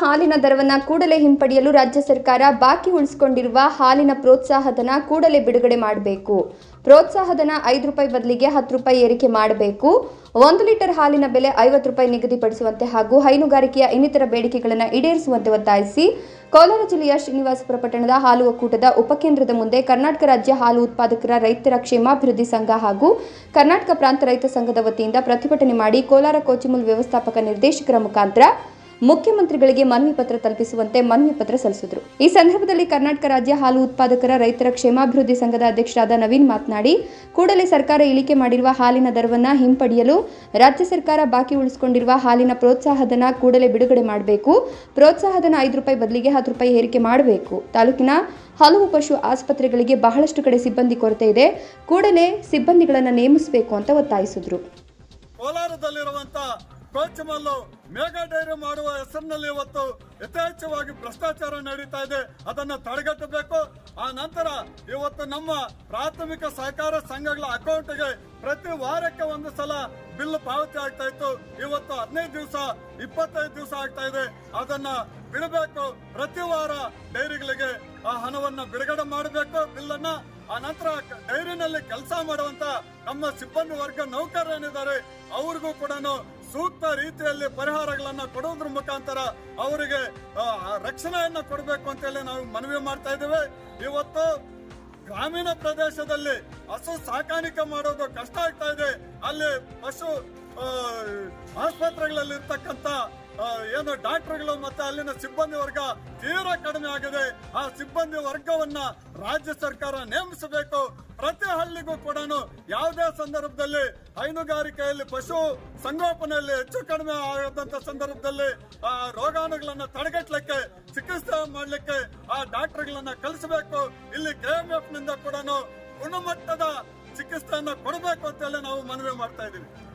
ಹಾಲಿನ ದರವನ್ನು ಕೂಡಲೇ ಹಿಂಪಡೆಯಲು ರಾಜ್ಯ ಸರ್ಕಾರ ಬಾಕಿ ಉಳಿಸಿಕೊಂಡಿರುವ ಹಾಲಿನ ಪ್ರೋತ್ಸಾಹಧನ ಕೂಡಲೇ ಬಿಡುಗಡೆ ಮಾಡಬೇಕು. ಪ್ರೋತ್ಸಾಹಧನ ಐದು ರೂಪಾಯಿ ಬದಲಿಗೆ ಹತ್ತು ರೂಪಾಯಿ ಏರಿಕೆ ಮಾಡಬೇಕು. ಒಂದು ಲೀಟರ್ ಹಾಲಿನ ಬೆಲೆ ಐವತ್ತು ರೂಪಾಯಿ ನಿಗದಿಪಡಿಸುವಂತೆ ಹಾಗೂ ಹೈನುಗಾರಿಕೆಯ ಇನ್ನಿತರ ಬೇಡಿಕೆಗಳನ್ನು ಈಡೇರಿಸುವಂತೆ ಒತ್ತಾಯಿಸಿ ಕೋಲಾರ ಜಿಲ್ಲೆಯ ಶ್ರೀನಿವಾಸಪುರ ಪಟ್ಟಣದ ಹಾಲು ಒಕ್ಕೂಟದ ಉಪಕೇಂದ್ರದ ಮುಂದೆ ಕರ್ನಾಟಕ ರಾಜ್ಯ ಹಾಲು ಉತ್ಪಾದಕರ ರೈತರ ಕ್ಷೇಮಾಭಿವೃದ್ಧಿ ಸಂಘ ಹಾಗೂ ಕರ್ನಾಟಕ ಪ್ರಾಂತ ರೈತ ಸಂಘದ ವತಿಯಿಂದ ಪ್ರತಿಭಟನೆ ಮಾಡಿ ಕೋಲಾರ ಕೋಚಿಮುಲ್ ವ್ಯವಸ್ಥಾಪಕ ನಿರ್ದೇಶಕರ ಮುಖಾಂತರ ಮುಖ್ಯಮಂತ್ರಿಗಳಿಗೆ ಮನವಿ ಪತ್ರ ತಲುಪಿಸುವಂತೆ ಮನವಿ ಪತ್ರ ಸಲ್ಲಿಸಿದರು. ಈ ಸಂದರ್ಭದಲ್ಲಿ ಕರ್ನಾಟಕ ರಾಜ್ಯ ಹಾಲು ಉತ್ಪಾದಕರ ರೈತರ ಕ್ಷೇಮಾಭಿವೃದ್ಧಿ ಸಂಘದ ಅಧ್ಯಕ್ಷರಾದ ನವೀನ್ ಮಾತನಾಡಿ, ಕೂಡಲೇ ಸರ್ಕಾರ ಇಳಿಕೆ ಮಾಡಿರುವ ಹಾಲಿನ ದರವನ್ನು ಹಿಂಪಡೆಯಲು ರಾಜ್ಯ ಸರ್ಕಾರ ಬಾಕಿ ಉಳಿಸಿಕೊಂಡಿರುವ ಹಾಲಿನ ಪ್ರೋತ್ಸಾಹಧನ ಕೂಡಲೇ ಬಿಡುಗಡೆ ಮಾಡಬೇಕು. ಪ್ರೋತ್ಸಾಹಧನ ಐದು ರೂಪಾಯಿ ಬದಲಿಗೆ ಹತ್ತು ರೂಪಾಯಿ ಏರಿಕೆ ಮಾಡಬೇಕು. ತಾಲೂಕಿನ ಹಲವು ಪಶು ಆಸ್ಪತ್ರೆಗಳಿಗೆ ಬಹಳಷ್ಟು ಕಡೆ ಸಿಬ್ಬಂದಿ ಕೊರತೆ ಇದೆ. ಕೂಡಲೇ ಸಿಬ್ಬಂದಿಗಳನ್ನು ನೇಮಿಸಬೇಕು ಅಂತ ಒತ್ತಾಯಿಸಿದರು. ಕೋಲಾರದಲ್ಲಿರುವಂತ ಕೋಚಮಲ್ಲು ಮೇಘಾ ಡೈರಿ ಮಾಡುವ ಹೆಸರಿನಲ್ಲಿ ಇವತ್ತು ಯಥೇಚ್ಛವಾಗಿ ಭ್ರಷ್ಟಾಚಾರ ನಡೀತಾ ಇದೆ. ಅದನ್ನು ತಡೆಗಟ್ಟಬೇಕು. ಆ ನಂತರ ಇವತ್ತು ನಮ್ಮ ಪ್ರಾಥಮಿಕ ಸಹಕಾರ ಸಂಘಗಳ ಅಕೌಂಟ್ಗೆ ಪ್ರತಿ ವಾರಕ್ಕೆ ಒಂದು ಸಲ ಬಿಲ್ ಪಾವತಿ ಆಗ್ತಾ ಇತ್ತು. ಇವತ್ತು ಹದಿನೈದು ದಿವಸ, ಇಪ್ಪತ್ತೈದು ದಿವಸ ಆಗ್ತಾ ಇದೆ. ಅದನ್ನ ಬಿಡಬೇಕು. ಪ್ರತಿ ವಾರ ಡೈರಿಗಳಿಗೆ ಆ ಹಣವನ್ನ ಬಿಡುಗಡೆ ಮಾಡಬೇಕು ಬಿಲ್ ಆ ನಂತರ ಡೈರಿನಲ್ಲಿ ಕೆಲಸ ಮಾಡುವಂತ ನಮ್ಮ ಸಿಬ್ಬಂದಿ ವರ್ಗ ನೌಕರರೇನಿದ್ದಾರೆ ಅವ್ರಿಗೂ ಕೂಡ ಸೂಕ್ತ ರೀತಿಯಲ್ಲಿ ಪರಿಹಾರಗಳನ್ನ ಕೊಡೋದ್ರ ಮುಖಾಂತರ ಅವರಿಗೆ ರಕ್ಷಣೆಯನ್ನ ಕೊಡಬೇಕು ಅಂತ ಹೇಳಿ ನಾವು ಮನವಿ ಮಾಡ್ತಾ ಇದ್ದೇವೆ. ಇವತ್ತು ಗ್ರಾಮೀಣ ಪ್ರದೇಶದಲ್ಲಿ ಹಸು ಸಾಕಾಣಿಕೆ ಮಾಡೋದು ಕಷ್ಟ ಆಗ್ತಾ ಇದೆ. ಅಲ್ಲಿ ಪಶು ಆಸ್ಪತ್ರೆಗಳಲ್ಲಿ ಇರ್ತಕ್ಕಂತ ಆ, ಏನು ಡಾಕ್ಟರ್ಗಳು ಮತ್ತೆ ಅಲ್ಲಿನ ಸಿಬ್ಬಂದಿ ವರ್ಗ ತೀರಾ ಕಡಿಮೆ ಆಗಿದೆ. ಆ ಸಿಬ್ಬಂದಿ ವರ್ಗವನ್ನ ರಾಜ್ಯ ಸರ್ಕಾರ ನೇಮಿಸಬೇಕು. ಪ್ರತಿ ಹಳ್ಳಿಗೂ ಕೂಡ ಯಾವುದೇ ಸಂದರ್ಭದಲ್ಲಿ ಹೈನುಗಾರಿಕೆಯಲ್ಲಿ ಪಶು ಸಂಗೋಪನೆಯಲ್ಲಿ ಹೆಚ್ಚು ಕಡಿಮೆ ಆಗದಂತ ಸಂದರ್ಭದಲ್ಲಿ, ಆ, ರೋಗಾಣುಗಳನ್ನ ತಡೆಗಟ್ಟಲಿಕ್ಕೆ, ಚಿಕಿತ್ಸೆ ಮಾಡಲಿಕ್ಕೆ ಆ ಡಾಕ್ಟರ್ಗಳನ್ನ ಕಳಿಸಬೇಕು. ಇಲ್ಲಿ ಕೆಎಂಎಫ್ನಿಂದ ಕೂಡ ಗುಣಮಟ್ಟದ ಚಿಕಿತ್ಸೆಯನ್ನ ಕೊಡಬೇಕು ಅಂತ ನಾವು ಮನವಿ ಮಾಡ್ತಾ ಇದೀವಿ